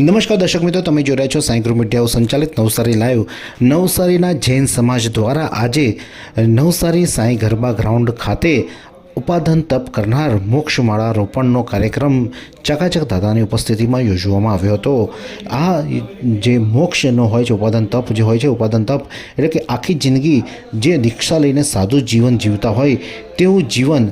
નમસ્કાર દર્શક મિત્રો, તમે જોઈ રહ્યા છો સાંઈ મીડિયાઓ સંચાલિત નવસારી લાઈવ. નવસારીના જૈન સમાજ દ્વારા આજે નવસારી સાંઈ ગરબા ગ્રાઉન્ડ ખાતે ઉપાધન તપ કરનાર મોક્ષમાળા રોપણનો કાર્યક્રમ ચકાચક દાદાની ઉપસ્થિતિમાં યોજવામાં આવ્યો હતો. આ જે મોક્ષનો હોય છે, ઉપાદન તપ જે હોય છે, ઉપાદન તપ એટલે કે આખી જિંદગી જે દીક્ષા લઈને સાદું જીવન જીવતા હોય તેવું જીવન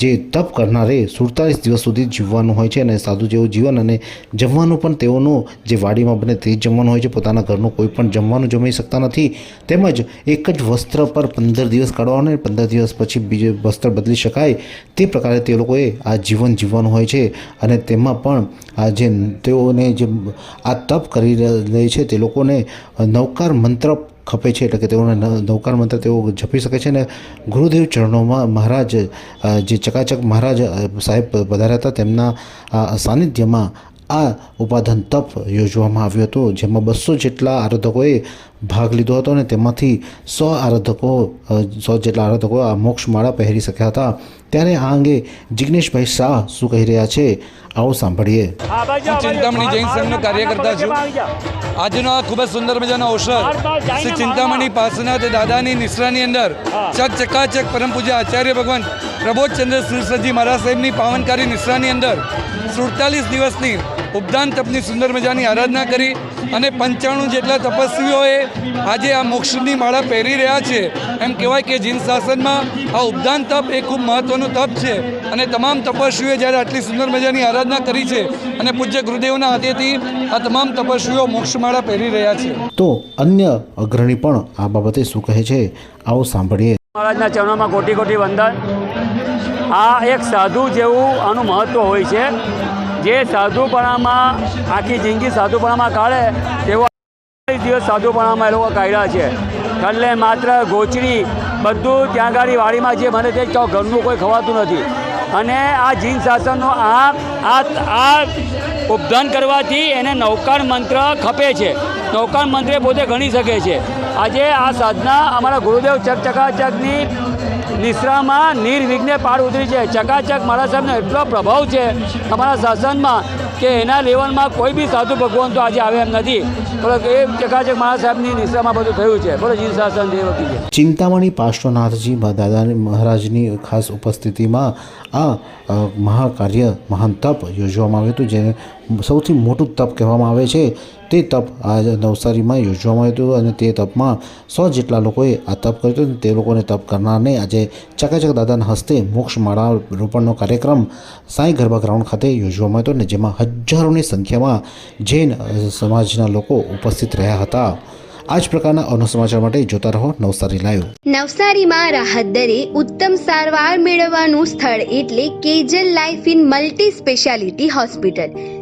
જે તપ કરનારે સુડતાલીસ દિવસ સુધી જીવવાનું હોય છે અને સાદું જેવું જીવન અને જમવાનું પણ તેઓનું જે વાડીમાં બને તે જમવાનું હોય છે. પોતાના ઘરનું કોઈ પણ જમવાનું જમી શકતા નથી. તેમજ એક જ વસ્ત્ર પર પંદર દિવસ કાઢવાનું અને પંદર દિવસ પછી બીજું વસ્ત્ર બદલી શકાય તે પ્રકારે તે લોકોએ આ જીવન જીવવાનું હોય છે. અને તેમાં પણ આ જે તેઓને જે આ તપ કરી રહે છે તે લોકોને નવકાર મંત્ર ખપે છે એટલે કે તેઓને નવકાર મંત્ર તેઓ જપી શકે છે અને ગુરુદેવ ચરણોમાં મહારાજ જે ચકાચક મહારાજ સાહેબ પધાર્યા હતા, તેમના સાનિધ્યમાં આ ઉપાધન તપ યોજવામાં આવ્યો હતો, જેમાં બસો જેટલા આરાધકોએ ભાગ લીધો હતો અને તેમાંથી સો આરાધકો સો જેટલા આરાધકો આ મોક્ષમાળા પહેરી શક્યા હતા. ત્યારે આ અંગે જિગ્નેશભાઈ શાહ શું કહી રહ્યા છે આવો સાંભળીએ. હું ચિંતામણી જૈન સંઘનો કાર્યકર્તા છું. આજનો આ ખૂબ જ સુંદર મજાનો અવસર શ્રી ચિંતામણી પાસના તે દાદાની નિશ્રાની અંદર ચક ચકાચક પરમ પૂજ્ય આચાર્ય ભગવાન પ્રબોધચંદ્ર શ્રીસજી મહારાજ સાહેબની પાવનકારી નિશ્રાની અંદર સુડતાલીસ દિવસની ઉપદાન તપની સુંદર મજાની આરાધના કરી અને પંચાણું જેટલા તપસ્વીઓએ આજે આ મોક્ષની માળા પહેરી રહ્યા છે. એમ કહેવાય કે જીન શાસનમાં આ ઉપદાન તપ એ ખૂબ મહત્ત્વનું તપ છે. અને તમામ તપસ્વીઓએ જ્યારે આટલી સુંદર મજાની આરાધના કરી છે અને પૂજ્ય ગુરુદેવના હાથેથી આ તમામ તપસ્વીઓ મોક્ષમાળા પહેરી રહ્યા છે. તો અન્ય અગ્રણી પણ આ બાબતે શું કહે છે? આવો સાંભળીએ. મહારાજના ચરણોમાં કોટી કોટી વંદન. આ એક સાધુ જેવું આનું મહત્ત્વ હોય છે. જે સાધુપણામાં, આખી જિંદગી સાધુપણામાં કાઢે તેવો દિવસ સાધુપણામાં એ લોકો કાઢ્યા છે. એટલે માત્ર ગોચરી, બધું ત્યાં ગાડી વાડીમાં જે મને તે કહો ઘરનું કોઈ ખવાતું નથી. અને આ જીન શાસનનો આ આ ઉપધન કરવાથી એને નૌકાર મંત્ર ખપે છે. નૌકાર મંત્ર પોતે ગણી શકે છે. આજે આ સાધના અમારા ગુરુદેવ ચકચકાચકની નિશ્રામાં નિર્વિઘ્ને પાડ ઉતરી છે. ચકાચક મારા સાહેબનો એટલો પ્રભાવ છે અમારા શાસનમાં કે એના લેવલમાં કોઈ બી સાધુ ભગવાન તો આજે આવે એમ નથી. બોલો એ ચકાચક મારા સાહેબની નિશ્રામાં બધું થયું છે. બોલો જીન શાસન દેવ વકીલે ચિંતામણી પાર્શ્વનાથજી દાદાની મહારાજની ખાસ ઉપસ્થિતિમાં આ મહાકાર્ય મહાન તપ યોજવામાં આવ્યું હતું, જેને સૌથી મોટું તપ કહેવામાં આવે છે. તે તપ આ નવસારીમાં યોજવામાં આવ્યું હતું અને તે તપમાં સો જેટલા લોકોએ આ તપ કર્યું હતું તે લોકોને તપ કરનારને આજે ચકાચક દાદાના હસ્તે મોક્ષ માળા રોપણનો કાર્યક્રમ સાંઈ ગરબા ગ્રાઉન્ડ ખાતે યોજવામાં હતો અને જેમાં હજારોની સંખ્યામાં જૈન સમાજના લોકો ઉપસ્થિત રહ્યા હતા. આ જ પ્રકારના અનુ સમાચાર માટે જોતા રહો નવસારી લાઈવ. નવસારીમાં રાહત દરે ઉત્તમ સારવાર મેળવવાનું સ્થળ એટલે Kejal life in multi speciality hospital.